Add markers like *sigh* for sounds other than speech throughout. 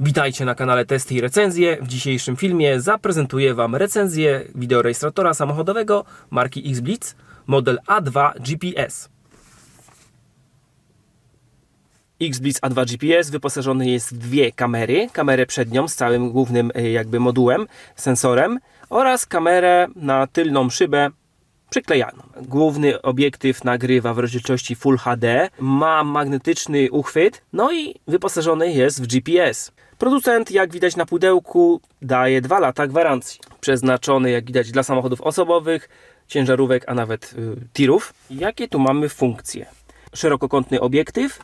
Witajcie na kanale Testy i Recenzje. W dzisiejszym filmie zaprezentuję Wam recenzję wideorejestratora samochodowego marki X-Blitz model A2 GPS. X-Blitz A2 GPS wyposażony jest w dwie kamery. Kamerę przednią z całym głównym y, jakby modułem, sensorem oraz kamerę na tylną szybę przyklejaną. Główny obiektyw nagrywa w rozdzielczości Full HD, ma magnetyczny uchwyt, no i wyposażony jest w GPS. Producent, jak widać na pudełku, daje 2 lata gwarancji. Przeznaczony, jak widać, dla samochodów osobowych, ciężarówek, a nawet y, tirów. Jakie tu mamy funkcje? Szerokokątny obiektyw,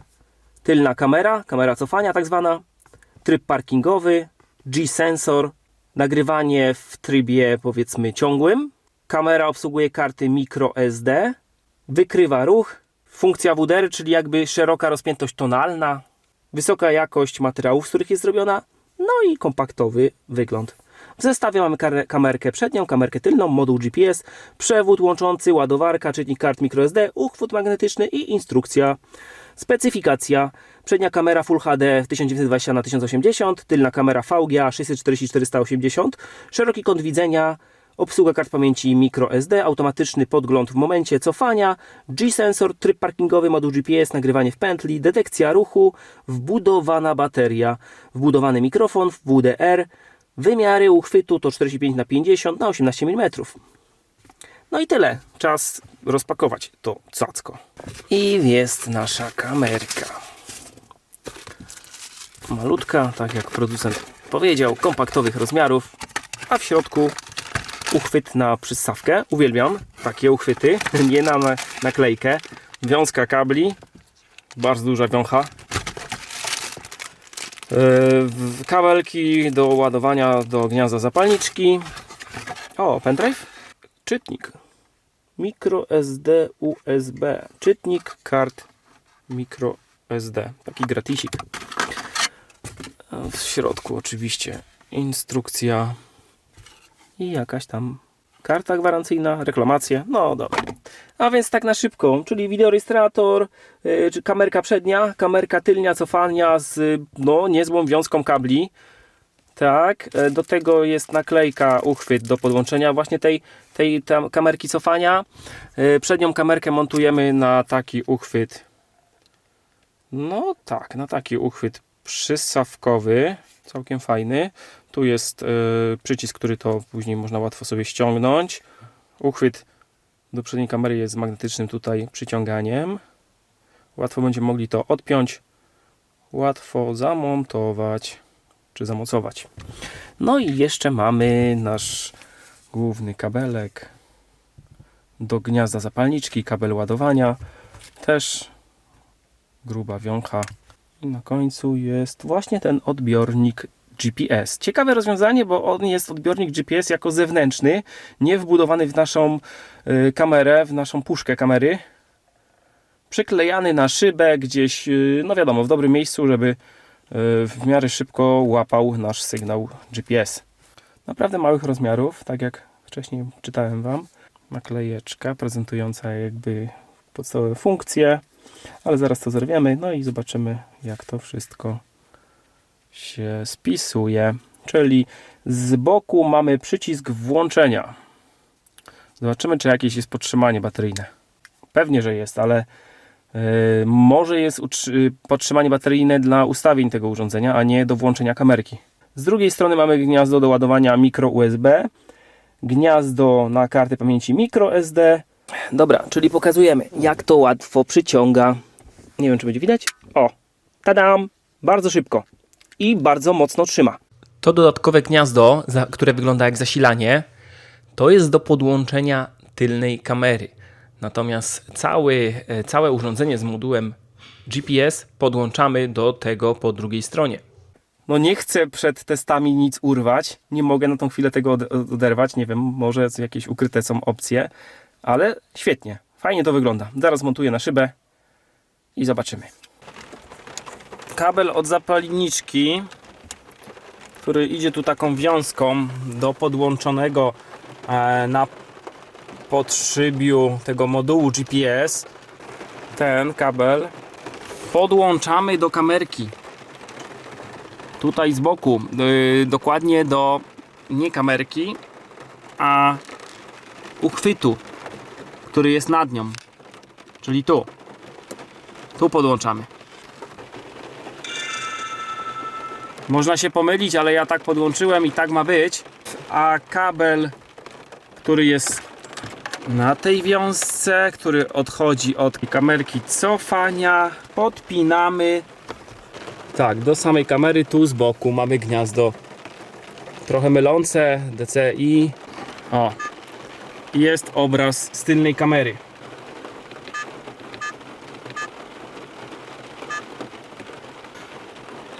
tylna kamera, kamera cofania tak zwana, tryb parkingowy, G-sensor, nagrywanie w trybie powiedzmy ciągłym, kamera obsługuje karty microSD, wykrywa ruch, funkcja WDR, czyli jakby szeroka rozpiętość tonalna, wysoka jakość materiałów, z których jest zrobiona, no i kompaktowy wygląd. W zestawie mamy kamerkę przednią, kamerkę tylną, moduł GPS, przewód łączący, ładowarka, czytnik kart microSD, uchwyt magnetyczny i instrukcja. Specyfikacja. Przednia kamera Full HD 1920 na 1080, tylna kamera VGA 640-480, szeroki kąt widzenia, obsługa kart pamięci microSD, automatyczny podgląd w momencie cofania, G-sensor, tryb parkingowy, moduł GPS, nagrywanie w pętli, detekcja ruchu, wbudowana bateria, wbudowany mikrofon, WDR, wymiary uchwytu to 45 na 50 na 18 mm. No i tyle. Czas rozpakować to cacko. I jest nasza kamerka. Malutka, tak jak producent powiedział, kompaktowych rozmiarów, a w środku uchwyt na przystawkę. Uwielbiam takie uchwyty, *laughs* nie na na- naklejkę. Wiązka kabli, bardzo duża wiącha. Yy, kabelki do ładowania do gniazda zapalniczki. O, pendrive? Czytnik. Micro SD USB. Czytnik kart micro SD. Taki gratisik. W środku oczywiście instrukcja i jakaś tam karta gwarancyjna, reklamacje. No dobra. A więc tak na szybko, czyli wideorejestrator, yy, czy kamerka przednia, kamerka tylnia cofania z y, no, niezłą wiązką kabli. Tak, e, do tego jest naklejka, uchwyt do podłączenia właśnie tej, tej tam kamerki cofania. E, Przednią kamerkę montujemy na taki uchwyt. No tak, na taki uchwyt przystawkowy, całkiem fajny. Tu jest e, przycisk, który to później można łatwo sobie ściągnąć. Uchwyt do przedniej kamery jest z magnetycznym tutaj przyciąganiem. Łatwo będziemy mogli to odpiąć, łatwo zamontować czy zamocować. No i jeszcze mamy nasz główny kabelek do gniazda zapalniczki, kabel ładowania, też gruba wiącha i na końcu jest właśnie ten odbiornik GPS. Ciekawe rozwiązanie, bo on jest odbiornik GPS jako zewnętrzny, nie wbudowany w naszą y, kamerę, w naszą puszkę kamery. Przyklejany na szybę gdzieś, y, no wiadomo, w dobrym miejscu, żeby y, w miarę szybko łapał nasz sygnał GPS. Naprawdę małych rozmiarów, tak jak wcześniej czytałem Wam. Naklejeczka prezentująca jakby podstawowe funkcje, ale zaraz to zerwiemy, no i zobaczymy jak to wszystko się spisuje. Czyli z boku mamy przycisk włączenia. Zobaczymy, czy jakieś jest podtrzymanie bateryjne. Pewnie, że jest, ale yy, może jest podtrzymanie bateryjne dla ustawień tego urządzenia, a nie do włączenia kamerki. Z drugiej strony mamy gniazdo do ładowania micro USB, gniazdo na kartę pamięci micro SD. Dobra, czyli pokazujemy, jak to łatwo przyciąga. Nie wiem, czy będzie widać. O, tadam! Bardzo szybko i bardzo mocno trzyma. To dodatkowe gniazdo, które wygląda jak zasilanie, to jest do podłączenia tylnej kamery. Natomiast cały, e, całe urządzenie z modułem GPS podłączamy do tego po drugiej stronie. No nie chcę przed testami nic urwać. Nie mogę na tą chwilę tego od- oderwać. Nie wiem, może jakieś ukryte są opcje, ale świetnie. Fajnie to wygląda. Zaraz montuję na szybę i zobaczymy. Kabel od zapalniczki, który idzie tu taką wiązką do podłączonego e, na podszybiu tego modułu GPS. Ten kabel podłączamy do kamerki. tutaj z boku, yy, dokładnie do nie kamerki, a uchwytu, który jest nad nią, czyli tu. Tu podłączamy. Można się pomylić, ale ja tak podłączyłem i tak ma być. A kabel, który jest na tej wiązce, który odchodzi od kamerki cofania, podpinamy tak, do samej kamery tu z boku mamy gniazdo trochę mylące, DCI. O, jest obraz z tylnej kamery.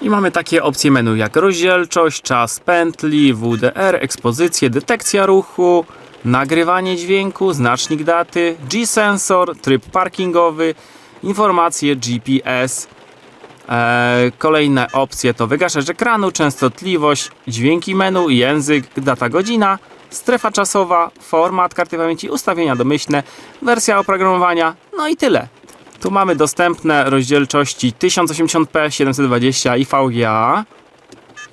I mamy takie opcje menu jak rozdzielczość, czas pętli, WDR, ekspozycję, detekcja ruchu, nagrywanie dźwięku, znacznik daty, G-sensor, tryb parkingowy, informacje GPS. E, kolejne opcje to wygaszacz ekranu, częstotliwość, dźwięki menu, język, data godzina, strefa czasowa, format karty pamięci, ustawienia domyślne, wersja oprogramowania, no i tyle. Tu mamy dostępne rozdzielczości 1080p, 720 i VGA,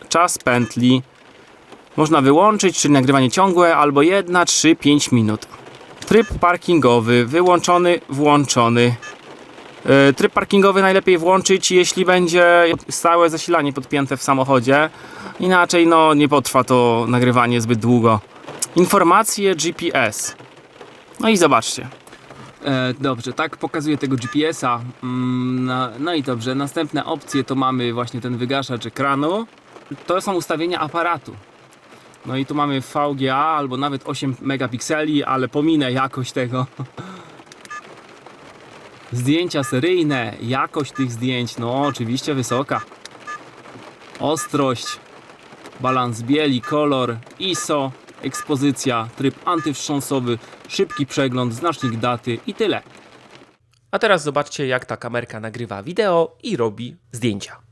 czas pętli, można wyłączyć, czyli nagrywanie ciągłe, albo 1, 3, 5 minut. Tryb parkingowy, wyłączony, włączony. Yy, Tryb parkingowy najlepiej włączyć, jeśli będzie stałe zasilanie podpięte w samochodzie. Inaczej no, nie potrwa to nagrywanie zbyt długo. Informacje GPS. No i zobaczcie. E, dobrze, tak pokazuję tego GPS-a. Mm, no, no i dobrze, następne opcje to mamy właśnie ten wygaszacz ekranu. To są ustawienia aparatu. No i tu mamy VGA albo nawet 8 megapikseli, ale pominę jakość tego. *laughs* Zdjęcia seryjne, jakość tych zdjęć, no oczywiście wysoka. Ostrość, balans bieli, kolor, ISO, ekspozycja, tryb antywstrząsowy, szybki przegląd, znacznik daty i tyle. A teraz zobaczcie, jak ta kamerka nagrywa wideo i robi zdjęcia.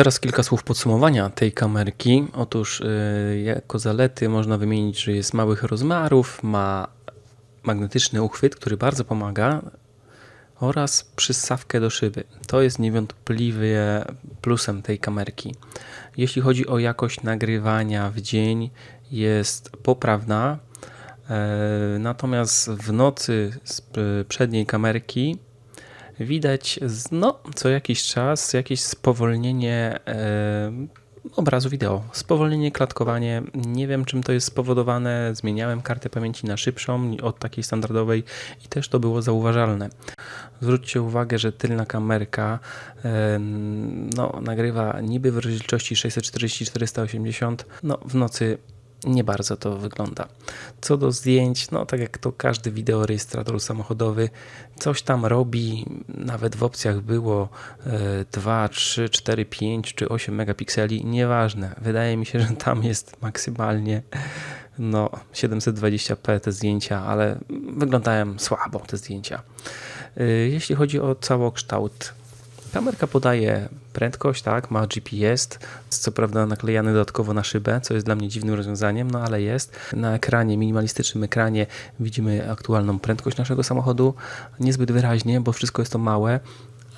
Teraz kilka słów podsumowania tej kamerki. Otóż yy, jako zalety można wymienić, że jest małych rozmiarów, ma magnetyczny uchwyt, który bardzo pomaga oraz przystawkę do szyby. To jest niewątpliwie plusem tej kamerki. Jeśli chodzi o jakość nagrywania w dzień, jest poprawna. E, Natomiast w nocy z p- przedniej kamerki widać no, co jakiś czas jakieś spowolnienie obrazu wideo. Spowolnienie, klatkowanie. Nie wiem, czym to jest spowodowane. Zmieniałem kartę pamięci na szybszą od takiej standardowej i też to było zauważalne. Zwróćcie uwagę, że tylna kamerka no, nagrywa niby w rozdzielczości 640-480. No, w nocy nie bardzo to wygląda. Co do zdjęć, no tak jak to każdy wideorejestrator samochodowy, coś tam robi, nawet w opcjach było e, 2, 3, 4, 5 czy 8 megapikseli, nieważne. Wydaje mi się, że tam jest maksymalnie no 720p te zdjęcia, ale wyglądają słabo te zdjęcia. E, Jeśli chodzi o całokształt, kamerka podaje prędkość, tak, ma GPS, co prawda naklejany dodatkowo na szybę, co jest dla mnie dziwnym rozwiązaniem, no ale jest. Na ekranie, minimalistycznym ekranie widzimy aktualną prędkość naszego samochodu, niezbyt wyraźnie, bo wszystko jest to małe,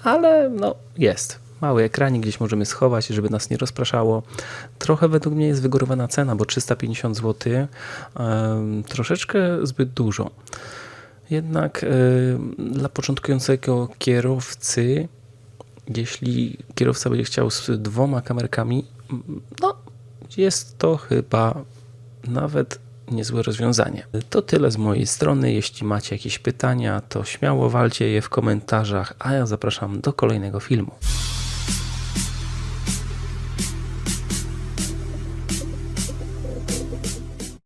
ale no jest. Mały ekranik gdzieś możemy schować, żeby nas nie rozpraszało. Trochę według mnie jest wygórowana cena, bo 350 zł, em, troszeczkę zbyt dużo. Jednak y, dla początkującego kierowcy, jeśli kierowca będzie chciał z dwoma kamerkami, no jest to chyba nawet niezłe rozwiązanie. To tyle z mojej strony. Jeśli macie jakieś pytania, to śmiało walcie je w komentarzach, a ja zapraszam do kolejnego filmu.